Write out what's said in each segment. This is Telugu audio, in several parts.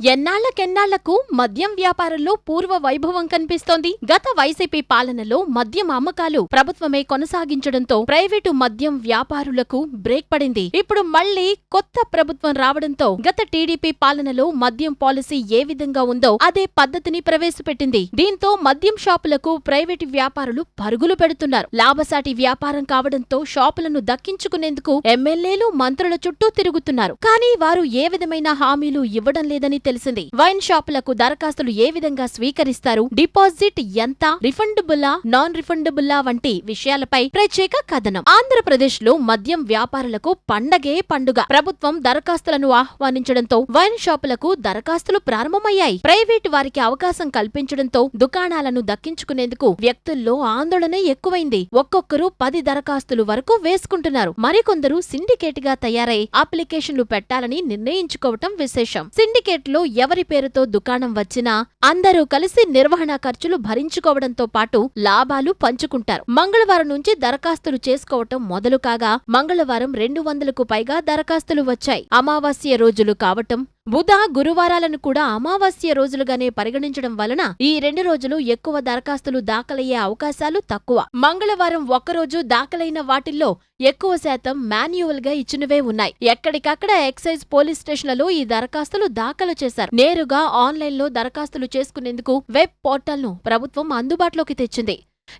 ఎన్నాళ్ళకెన్నాళ్ళకు మద్యం వ్యాపారంలో పూర్వ వైభవం కనిపిస్తోంది. గత వైసీపీ పాలనలో మద్యం అమ్మకాలు ప్రభుత్వమే కొనసాగించడంతో ప్రైవేటు మద్యం వ్యాపారులకు బ్రేక్ పడింది. ఇప్పుడు మళ్ళీ కొత్త ప్రభుత్వం రావడంతో గత టీడీపీ పాలనలో మద్యం పాలసీ ఏ విధంగా ఉందో అదే పద్ధతిని ప్రవేశపెట్టింది. దీంతో మద్యం షాపులకు ప్రైవేటు వ్యాపారులు పరుగులు పెడుతున్నారు. లాభసాటి వ్యాపారం కావడంతో షాపులను దక్కించుకునేందుకు ఎమ్మెల్యేలు మంత్రుల చుట్టూ తిరుగుతున్నారు. కానీ వారు ఏ విధమైన హామీలు ఇవ్వడం లేదని తెలిసింది. వైన్ షాపులకు దరఖాస్తులు ఏ విధంగా స్వీకరిస్తారు? డిపాజిట్ ఎంత? రిఫండబుల్లా నాన్ రిఫండబుల్లా వంటి విషయాలపై ప్రత్యేక కథనం. ఆంధ్రప్రదేశ్లో మద్యం వ్యాపారులకు పండగే పండుగ. ప్రభుత్వం దరఖాస్తులను ఆహ్వానించడంతో వైన్ షాపులకు దరఖాస్తులు ప్రారంభమయ్యాయి. ప్రైవేటు వారికి అవకాశం కల్పించడంతో దుకాణాలను దక్కించుకునేందుకు వ్యక్తుల్లో ఆందోళన ఎక్కువైంది. ఒక్కొక్కరు పది దరఖాస్తులు వరకు వేసుకుంటున్నారు. మరికొందరు సిండికేట్గా తయారై అప్లికేషన్లు పెట్టాలని నిర్ణయించుకోవటం విశేషం. సిండికేట్ లో ఎవరి పేరుతో దుకాణం వచ్చినా అందరూ కలిసి నిర్వహణ ఖర్చులు భరించుకోవడంతో పాటు లాభాలు పంచుకుంటారు. మంగళవారం నుంచి దరఖాస్తులు చేసుకోవటం మొదలు కాగా మంగళవారం రెండు వందలకు పైగా దరఖాస్తులు వచ్చాయి. అమావాస్య రోజులు కావటం బుధ గురువారాలను కూడా అమావాస్య రోజులుగానే పరిగణించడం వలన ఈ రెండు రోజులు ఎక్కువ దరఖాస్తులు దాఖలయ్యే అవకాశాలు తక్కువ. మంగళవారం ఒక్కరోజు దాఖలైన వాటిల్లో ఎక్కువ శాతం మాన్యువల్గా ఇచ్చినవే ఉన్నాయి. ఎక్కడికక్కడ ఎక్సైజ్ పోలీస్ స్టేషన్లలో ఈ దరఖాస్తులు దాఖలు చేశారు. నేరుగా ఆన్లైన్లో దరఖాస్తులు చేసుకునేందుకు వెబ్ పోర్టల్ను ప్రభుత్వం అందుబాటులోకి తెచ్చింది.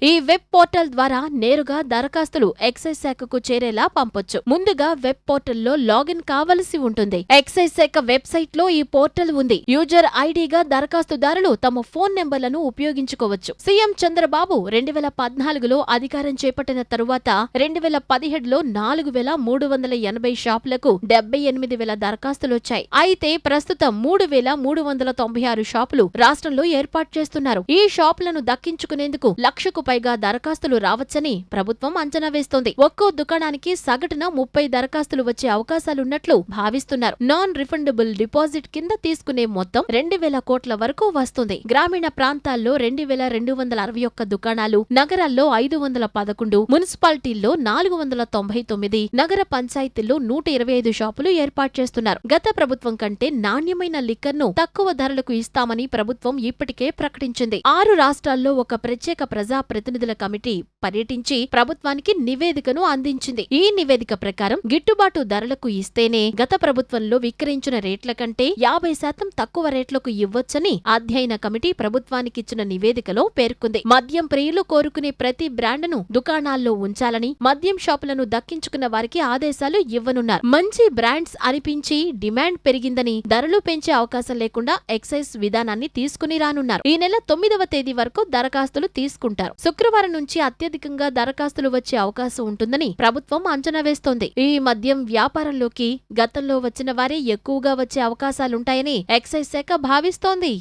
ఈ వెబ్ పోర్టల్ ద్వారా నేరుగా దరఖాస్తులు ఎక్సైజ్ శాఖకు చేరేలా పంపొచ్చు. ముందుగా వెబ్ పోర్టల్లో లాగిన్ కావలసి ఉంటుంది. ఎక్సైజ్ శాఖ వెబ్సైట్లో ఈ పోర్టల్ ఉంది. యూజర్ ఐడిగా దరఖాస్తుదారులు తమ ఫోన్ నెంబర్లను ఉపయోగించుకోవచ్చు. సీఎం చంద్రబాబు రెండు వేల పద్నాలుగులో అధికారం చేపట్టిన తరువాత రెండు వేల పదిహేడులో నాలుగు వేల మూడు వందల ఎనభై షాపులకు డెబ్బై ఎనిమిది వేల దరఖాస్తులొచ్చాయి. అయితే ప్రస్తుతం మూడు వేల మూడు వందల తొంభై ఆరు షాపులు రాష్ట్రంలో ఏర్పాటు చేస్తున్నారు. ఈ షాపులను దక్కించుకునేందుకు లక్ష లక్షకు పైగా దరఖాస్తులు రావచ్చని ప్రభుత్వం అంచనా వేస్తోంది. ఒక్కో దుకాణానికి సగటున ముప్పై దరఖాస్తులు వచ్చే అవకాశాలున్నట్లు భావిస్తున్నారు. నాన్ రిఫండబుల్ డిపాజిట్ కింద తీసుకునే మొత్తం రెండు వేల కోట్ల వరకు వస్తుంది. గ్రామీణ ప్రాంతాల్లో రెండు వేల రెండు వందల అరవై ఒక్క దుకాణాలు నగరాల్లో ఐదు వందల పదకొండు మున్సిపాలిటీల్లో నాలుగు వందల తొంభై తొమ్మిది నగర పంచాయతీల్లో నూట ఇరవై ఐదు షాపులు ఏర్పాటు చేస్తున్నారు. గత ప్రభుత్వం కంటే నాణ్యమైన లిక్కర్ను తక్కువ ధరలకు ఇస్తామని ప్రభుత్వం ఇప్పటికే ప్రకటించింది. ఆరు రాష్ట్రాల్లో ఒక ప్రత్యేక ప్రజా ప్రతినిధుల కమిటీ పర్యటించి ప్రభుత్వానికి నివేదికను అందించింది. ఈ నివేదిక ప్రకారం గిట్టుబాటు ధరలకు ఇస్తేనే గత ప్రభుత్వంలో విక్రయించిన రేట్ల కంటే యాభై శాతం తక్కువ రేట్లకు ఇవ్వొచ్చని అధ్యయన కమిటీ ప్రభుత్వానికిచ్చిన నివేదికలో పేర్కొంది. మద్యం ప్రియులు కోరుకునే ప్రతి బ్రాండ్ను దుకాణాల్లో ఉంచాలని మద్యం షాపులను దక్కించుకున్న వారికి ఆదేశాలు ఇవ్వనున్నారు. మంచి బ్రాండ్స్ అనిపించి డిమాండ్ పెరిగిందని ధరలు పెంచే అవకాశం లేకుండా ఎక్సైజ్ విధానాన్ని తీసుకుని రానున్నారు. ఈ నెల తొమ్మిదవ తేదీ వరకు దరఖాస్తులు తీసుకుంటారు. శుక్రవారం నుంచి అత్యధిక అత్యధికంగా దరఖాస్తులు వచ్చే అవకాశం ఉంటుందని ప్రభుత్వం అంచనా వేస్తోంది. ఈ మద్యం వ్యాపారంలోకి గతంలో వచ్చిన వారే ఎక్కువగా వచ్చే అవకాశాలుంటాయని ఎక్సైజ్ శాఖ భావిస్తోంది.